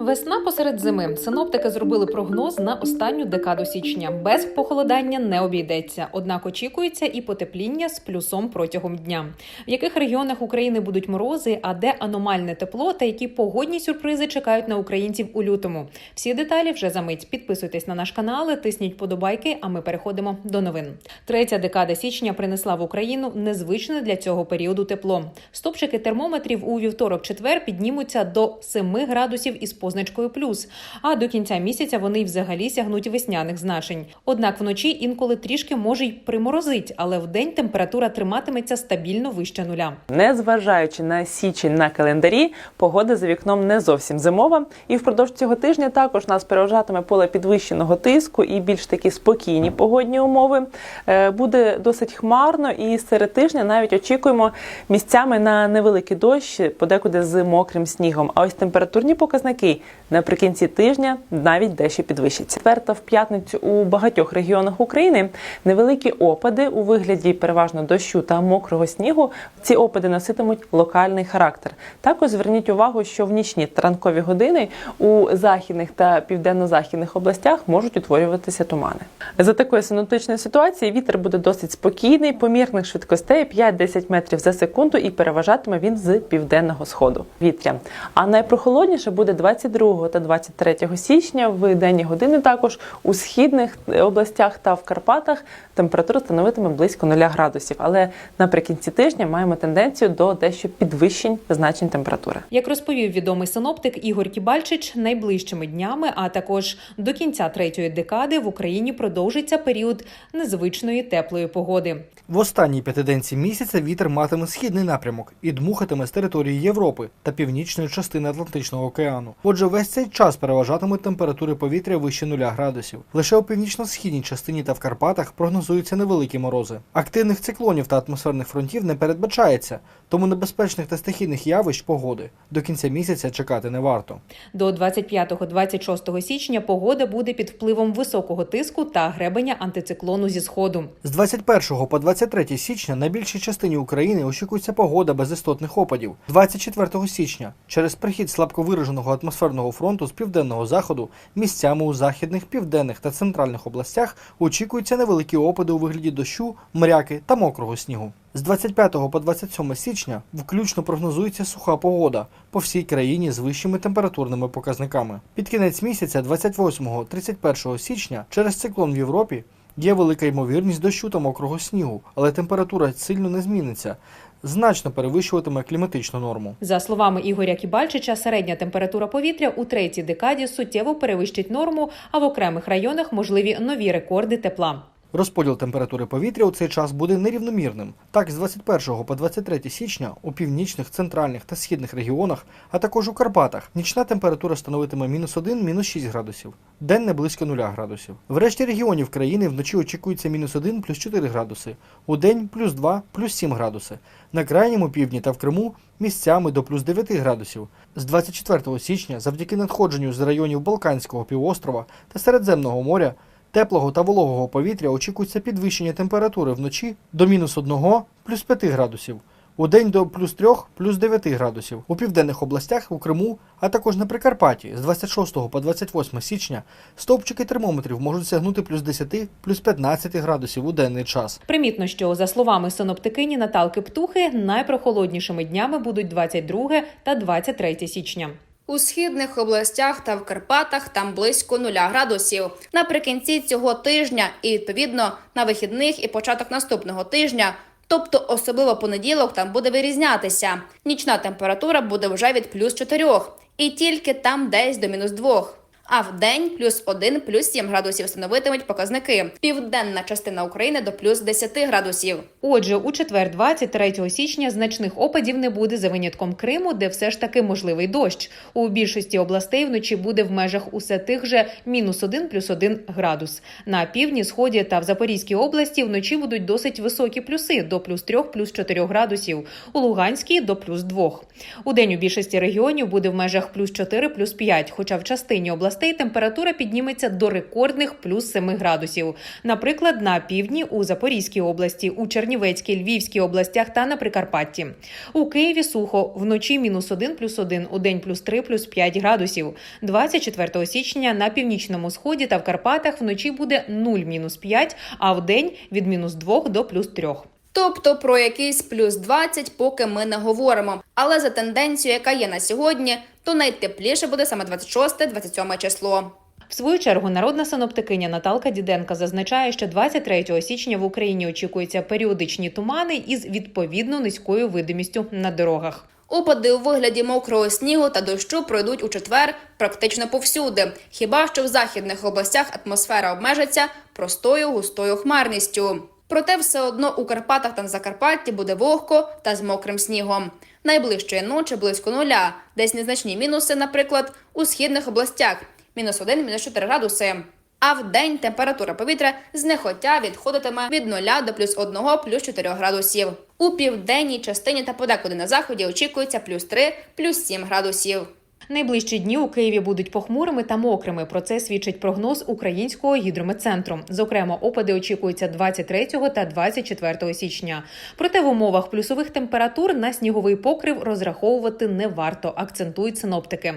Весна посеред зими. Синоптики зробили прогноз на останню декаду січня. Без похолодання не обійдеться. Однак очікується і потепління з плюсом протягом дня. В яких регіонах України будуть морози, а де аномальне тепло та які погодні сюрпризи чекають на українців у лютому. Всі деталі вже за мить. Підписуйтесь на наш канал, тисніть подобайки. А ми переходимо до новин. Третя декада січня принесла в Україну незвичне для цього періоду тепло. Стопчики термометрів у вівторок-четвер піднімуться до 7 градусів із позначкою плюс. А до кінця місяця вони взагалі сягнуть весняних значень. Однак вночі інколи трішки може й приморозить, але вдень температура триматиметься стабільно вище нуля. Незважаючи на січень на календарі, погода за вікном не зовсім зимова. І впродовж цього тижня також нас переважатиме поле підвищеного тиску і більш такі спокійні погодні умови. Е, Буде досить хмарно, і серед тижня навіть очікуємо місцями на невеликий дощ, подекуди з мокрим снігом. А ось температурні показники наприкінці тижня навіть дещо підвищаться. Тепер та в п'ятницю у багатьох регіонах України невеликі опади у вигляді переважно дощу та мокрого снігу. Ці опади носитимуть локальний характер. Також зверніть увагу, що в нічні ранкові години у західних та південно-західних областях можуть утворюватися тумани. За такої синоптичної ситуації вітер буде досить спокійний, помірних швидкостей 5-10 метрів за секунду і переважатиме він з південного сходу вітря. А найпрохолодніше буде 22 та 23 січня в денні години. Також у східних областях та в Карпатах температура становитиме близько 0 градусів. Але наприкінці тижня маємо тенденцію до дещо підвищень значень температури. Як розповів відомий синоптик Ігор Кібальчич, найближчими днями, а також до кінця третьої декади в Україні продовжиться період незвичної теплої погоди. В останній п'ятиденці місяця вітер матиме східний напрямок і дмухатиме з території Європи та північної частини Атлантичного океану. Отже, весь цей час переважатимуть температури повітря вище 0 градусів. Лише у північно-східній частині та в Карпатах прогнозуються невеликі морози. Активних циклонів та атмосферних фронтів не передбачається, тому небезпечних та стихійних явищ погоди до кінця місяця чекати не варто. До 25-26 січня погода буде під впливом високого тиску та гребеня антициклону зі сходу. З 21 по 23 січня на більшій частині України очікується погода без істотних опадів. 24 січня через прихід слабковираженого атмосферного фронту з південного заходу місцями у західних, південних та центральних областях очікуються невеликі опади у вигляді дощу, мряки та мокрого снігу. З 25 по 27 січня включно прогнозується суха погода по всій країні з вищими температурними показниками. Під кінець місяця, 28-31 січня, через циклон в Європі є велика ймовірність дощу та мокрого снігу, але температура сильно не зміниться, значно перевищуватиме кліматичну норму. За словами Ігоря Кібальчича, середня температура повітря у третій декаді суттєво перевищить норму, а в окремих районах можливі нові рекорди тепла. Розподіл температури повітря у цей час буде нерівномірним. Так, з 21 по 23 січня у північних, центральних та східних регіонах, а також у Карпатах, нічна температура становитиме мінус 1, мінус 6 градусів, денне близько 0 градусів. В решті регіонів країни вночі очікується мінус 1, плюс 4 градуси, у день плюс 2, плюс 7 градуси. На крайньому півдні та в Криму місцями до плюс 9 градусів. З 24 січня, завдяки надходженню з районів Балканського півострова та Середземного моря, Теплого та вологого повітря очікується підвищення температури вночі до мінус 1 плюс 5 градусів, у день до плюс 3 плюс 9 градусів. У південних областях, у Криму, а також на Прикарпатті з 26 по 28 січня стовпчики термометрів можуть сягнути плюс 10 плюс 15 градусів у денний час. Примітно, що за словами синоптикині Наталки Птухи, найпрохолоднішими днями будуть 22 та 23 січня. У східних областях та в Карпатах там близько нуля градусів. Наприкінці цього тижня і відповідно на вихідних і початок наступного тижня, тобто особливо понеділок, там буде вирізнятися. Нічна температура буде вже від плюс 4, і тільки там десь до мінус 2. А в день плюс 1, плюс 7 градусів становитимуть показники. Південна частина України до плюс 10 градусів. Отже, у четвер, 23 січня, значних опадів не буде за винятком Криму, де все ж таки можливий дощ. У більшості областей вночі буде в межах усе тих же мінус 1 плюс 1 градус. На півдні, сході та в Запорізькій області вночі будуть досить високі плюси до плюс 3, плюс 4 градусів. У Луганській до плюс 2. У день у більшості регіонів буде в межах плюс 4, плюс 5, хоча в частині областей областей температура підніметься до рекордних плюс 7 градусів. Наприклад, на півдні у Запорізькій області, у Чернівецькій, Львівській областях та на Прикарпатті. У Києві сухо вночі мінус 1 плюс 1, у день плюс 3 плюс 5 градусів. 24 січня на північному сході та в Карпатах вночі буде 0 мінус 5, а в день від мінус 2 до плюс 3. Тобто про якийсь плюс 20 поки ми не говоримо. Але за тенденцією, яка є на сьогодні, то найтепліше буде саме 26-27 число. В свою чергу народна синоптикиня Наталка Діденка зазначає, що 23 січня в Україні очікуються періодичні тумани із відповідно низькою видимістю на дорогах. Опади у вигляді мокрого снігу та дощу пройдуть у четвер практично повсюди. Хіба що в західних областях атмосфера обмежиться простою густою хмарністю. Проте все одно у Карпатах та на Закарпатті буде вогко та з мокрим снігом. Найближчої ночі близько нуля, десь незначні мінуси, наприклад, у східних областях мінус 1, мінус 4 градуси. А в день температура повітря знехотя відходитиме від 0 до плюс 1, плюс 4 градусів. У південній частині та подекуди на заході очікується плюс 3, плюс 7 градусів. Найближчі дні у Києві будуть похмурими та мокрими. Про це свідчить прогноз українського гідрометцентру. Зокрема, опади очікуються 23 та 24 січня. Проте в умовах плюсових температур на сніговий покрив розраховувати не варто, акцентують синоптики.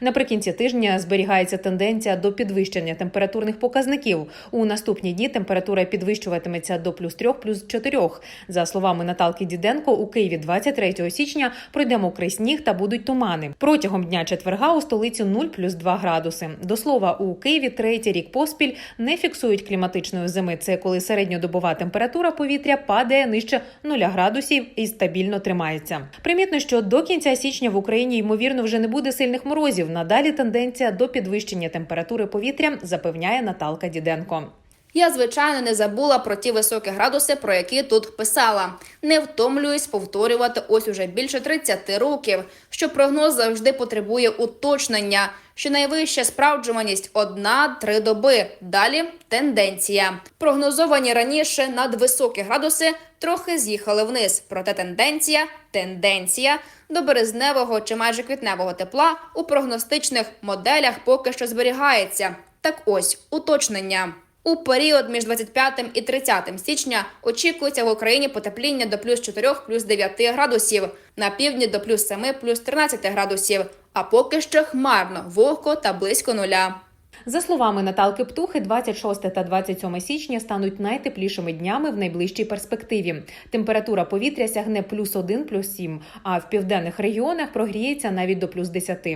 Наприкінці тижня зберігається тенденція до підвищення температурних показників. У наступні дні температура підвищуватиметься до плюс 3, плюс 4. За словами Наталки Діденко, у Києві 23 січня пройде мокрий сніг та будуть тумани. Протягом дня четверга у столиці 0 плюс 2 градуси. До слова, у Києві третій рік поспіль не фіксують кліматичної зими. Це коли середньодобова температура повітря падає нижче 0 градусів і стабільно тримається. Примітно, що до кінця січня в Україні ймовірно вже не буде сильних морозів. Надалі тенденція до підвищення температури повітря запевняє Наталка Діденко. Я, звичайно, не забула про ті високі градуси, про які тут писала. Не втомлююсь повторювати ось уже більше 30 років, що прогноз завжди потребує уточнення, що найвища справджуваність одна-три доби. Далі тенденція. Прогнозовані раніше надвисокі градуси трохи з'їхали вниз. Проте тенденція, тенденція до березневого чи майже квітневого тепла у прогностичних моделях поки що зберігається. Так ось уточнення. У період між 25 і 30 січня очікується в Україні потепління до плюс 4, плюс 9 градусів, на півдні до плюс 7, плюс 13 градусів, а поки що хмарно, вогко та близько нуля. За словами Наталки Птухи, 26 та 27 січня стануть найтеплішими днями в найближчій перспективі. Температура повітря сягне плюс 1, плюс 7, а в південних регіонах прогріється навіть до плюс 10.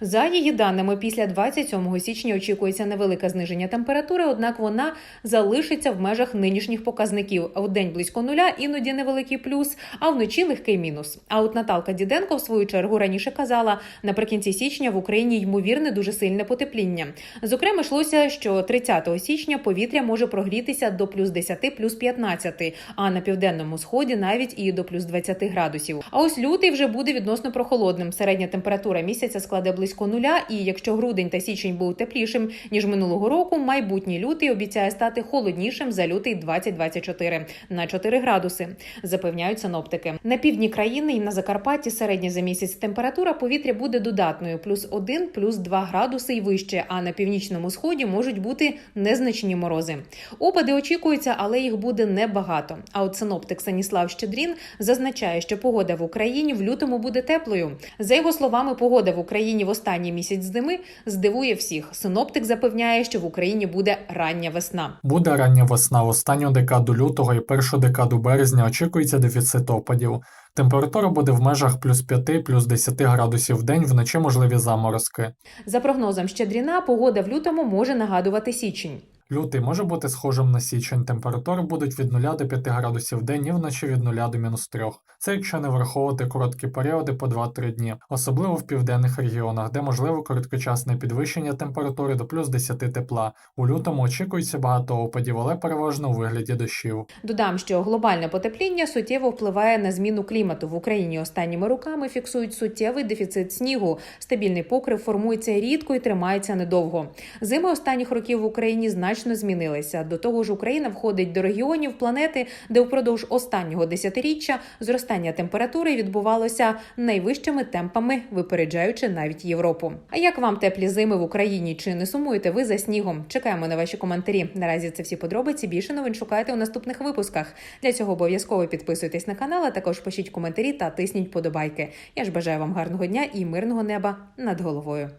За її даними, після 27 січня очікується невелике зниження температури, однак вона залишиться в межах нинішніх показників. В день близько нуля, іноді невеликий плюс, а вночі легкий мінус. А от Наталка Діденко, в свою чергу, раніше казала, наприкінці січня в Україні ймовірне дуже сильне потепління. Зокрема, йшлося, що 30 січня повітря може прогрітися до плюс 10, плюс 15, а на південному сході навіть і до плюс 20 градусів. А ось лютий вже буде відносно прохолодним. Середня температура місяця складе близько нуля. І якщо грудень та січень був теплішим ніж минулого року, майбутній лютий обіцяє стати холоднішим за лютий 2024 на 4 градуси. Запевняють синоптики. На півдні країни і на Закарпатті середня за місяць температура повітря буде додатною плюс 1, плюс 2 градуси і вище. А на північному сході можуть бути незначні морози. Опади очікуються, але їх буде небагато. А от синоптик Станіслав Щедрін зазначає, що погода в Україні в лютому буде теплою. За його словами, погода в Україні в останній місяць зими здивує всіх. Синоптик запевняє, що в Україні буде рання весна. Буде рання весна. Останню декаду лютого і першу декаду березня очікується дефіцит опадів. Температура буде в межах плюс 5, плюс 10 градусів в день, вночі можливі заморозки. За прогнозом Щедріна, погода в лютому може нагадувати січень. Лютий може бути схожим на січень. Температури будуть від 0 до 5 градусів в день і вночі від 0 до мінус 3. Це якщо не враховувати короткі періоди по 2-3 дні, особливо в південних регіонах, де можливо короткочасне підвищення температури до плюс 10 тепла. У лютому очікується багато опадів, але переважно у вигляді дощів. Додам, що глобальне потепління суттєво впливає на зміну клімату в Україні. Останніми роками фіксують суттєвий дефіцит снігу. Стабільний покрив формується рідко і тримається недовго. Зими останніх років в Україні значно значно змінилися. До того ж, Україна входить до регіонів планети, де впродовж останнього десятиріччя зростання температури відбувалося найвищими темпами, випереджаючи навіть Європу. А як вам теплі зими в Україні? Чи не сумуєте ви за снігом? Чекаємо на ваші коментарі. Наразі це всі подробиці. Більше новин шукайте у наступних випусках. Для цього обов'язково підписуйтесь на канал, а також пишіть коментарі та тисніть подобайки. Я ж бажаю вам гарного дня і мирного неба над головою.